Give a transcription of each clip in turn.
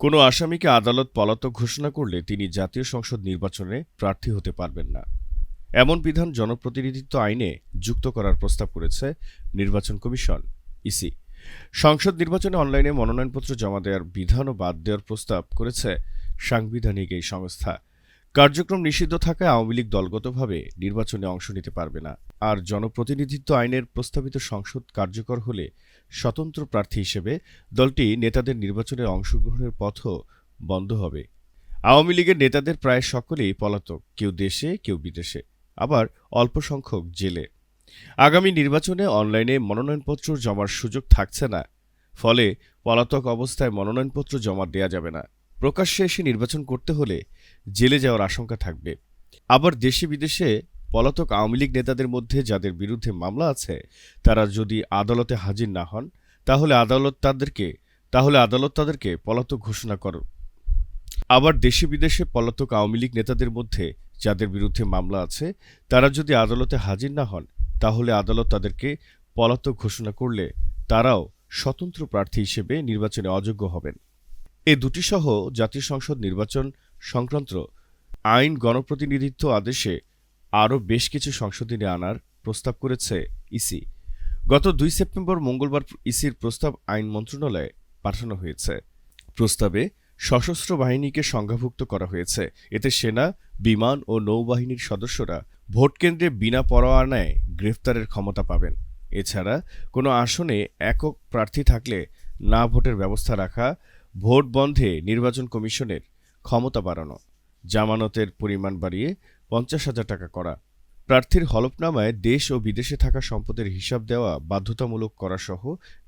কোনো আসামিকে আদালত পলাতক ঘোষণা করলে তিনি জাতীয় সংসদ নির্বাচনে প্রার্থী হতে পারবেন না। এমন বিধান জনপ্রতিনিধিত্ব আইনে যুক্ত করার প্রস্তাব করেছে নির্বাচন কমিশন, ইসি। সংসদ নির্বাচনে অনলাইনে মনোনয়নপত্র জমা দেওয়ার বিধানও বাদ দেওয়ার প্রস্তাব করেছে সাংবিধানিক এই সংস্থা। কার্যক্রম নিষিদ্ধ থাকায় আওয়ামী লীগ দলগতভাবে নির্বাচনে অংশ নিতে পারবে না। আর জনপ্রতিনিধিত্ব আইনের প্রস্তাবিত সংসদ কার্যকর হলে স্বতন্ত্র প্রার্থী হিসেবে দলটি নেতাদের নির্বাচনে অংশগ্রহণের পথও বন্ধ হবে। আওয়ামী লীগের নেতাদের প্রায় সকলেই পলাতক, কেউ দেশে, কেউ বিদেশে, আবার অল্প সংখ্যক জেলে। আগামী নির্বাচনে অনলাইনে মনোনয়নপত্র জমার সুযোগ থাকছে না, ফলে পলাতক অবস্থায় মনোনয়নপত্র জমা দেয়া যাবে না। প্রকাশ্যে এসে নির্বাচন করতে হলে জেলে যাওয়ার আশঙ্কা থাকবে। আবার দেশে বিদেশে পলাতক আওয়ামী লীগ নেতাদের মধ্যে যাদের বিরুদ্ধে মামলা আছে, তারা যদি আদালতে হাজির না হন, তাহলে আদালত তাদেরকে, তাহলে আদালত তাদেরকে পলাতক ঘোষণা কর। আবার দেশে বিদেশে পলাতক আওয়ামী লীগ নেতাদের মধ্যে যাদের বিরুদ্ধে মামলা আছে, তারা যদি আদালতে হাজির না হন, তাহলে আদালত তাদেরকে পলাতক ঘোষণা করলে তারাও স্বতন্ত্র প্রার্থী হিসেবে নির্বাচনে অযোগ্য হবেন। এ দুটি সহ জাতীয় সংসদ নির্বাচন সংক্রান্ত আইন গণপ্রতিনিধিত্ব আদেশে আরও বেশ কিছু সংশোধনী আনার প্রস্তাব করেছে ইসি। গত দুই সেপ্টেম্বর মঙ্গলবার ইসির প্রস্তাব আইন মন্ত্রণালয়ে পাঠানো হয়েছে। প্রস্তাবে সশস্ত্র বাহিনীকে সংজ্ঞাভুক্ত করা হয়েছে। এতে সেনা, বিমান ও নৌবাহিনীর সদস্যরা ভোটকেন্দ্রে বিনা পরোয়ানায় গ্রেফতারের ক্ষমতা পাবেন। এছাড়া কোনো আসনে একক প্রার্থী থাকলে না ভোটের ব্যবস্থা রাখা ভোট বন্ধে নির্বাচন কমিশনের ক্ষমতা বাড়ানো, জামানতের পরিমাণ বাড়িয়ে পঞ্চাশ হাজার টাকা করা, প্রার্থীর হলফনামায় দেশ ও বিদেশে থাকা সম্পদের হিসাব দেওয়া বাধ্যতামূলক করা সহ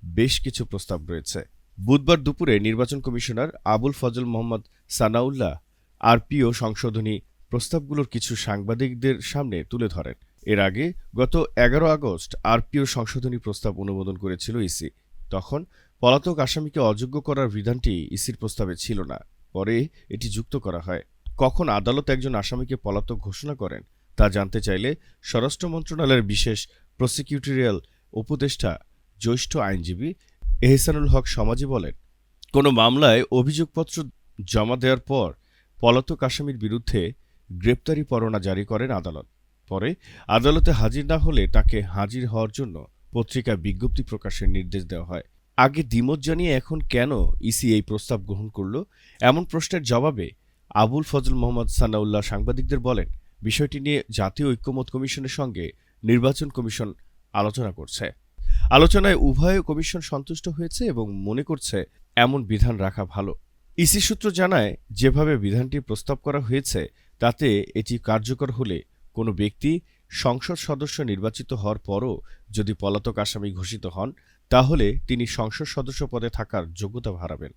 বেশ কিছু প্রস্তাব রয়েছে। বুধবার দুপুরে নির্বাচন কমিশনার আবুল ফজল মোহাম্মদ সানাউল্লাহ আরপিও সংশোধনী প্রস্তাবগুলোর কিছু সাংবাদিকদের সামনে তুলে ধরেন। এর আগে গত এগারো আগস্ট আরপিও সংশোধনী প্রস্তাব অনুমোদন করেছিল ইসি। তখন পলাতক আসামিকে অযোগ্য করার বিধানটি ইসির প্রস্তাবে ছিল না। পরে এটি যুক্ত করা হয়। কখন আদালত একজন আসামিকে পলাতক ঘোষণা করেন, তা জানতে চাইলে স্বরাষ্ট্র মন্ত্রণালয়ের বিশেষ প্রসিকিউটোরিয়াল উপদেষ্টা, জ্যেষ্ঠ আইনজীবী এহসানুল হক সমাজি বলেন, কোনো মামলায় অভিযোগপত্র জমা দেওয়ার পর পলাতক আসামির বিরুদ্ধে গ্রেপ্তারি পরোয়ানা জারি করেন আদালত। পরে আদালতে হাজির না হলে তাকে হাজির হওয়ার জন্য পত্রিকায় বিজ্ঞপ্তি প্রকাশের নির্দেশ দেওয়া হয়। আগে দ্বিমত জানিয়ে এখন কেন ইসি এই প্রস্তাব গ্রহণ করল? এমন প্রশ্নের জবাবে আবুল ফজল মোহাম্মদ সানাউল্লাহ সাংবাদিকদের বলেন, বিষয়টি নিয়ে জাতীয় ঐক্যমত কমিশনের সঙ্গে নির্বাচন কমিশন আলোচনা করছে। আলোচনায় উভয় কমিশন সন্তুষ্ট হয়েছে এবং মনে করছে এমন বিধান রাখা ভালো। ইসি সূত্র জানায়, যেভাবে বিধানটি প্রস্তাব করা হয়েছে, তাতে এটি কার্যকর হলে কোনো ব্যক্তি সংসদ সদস্য নির্বাচিত হওয়ার পরও যদি পলাতক আসামি ঘোষিত হন তাহলে তিনি সংসদ সদস্য পদে থাকার যোগ্যতা হারাবেন।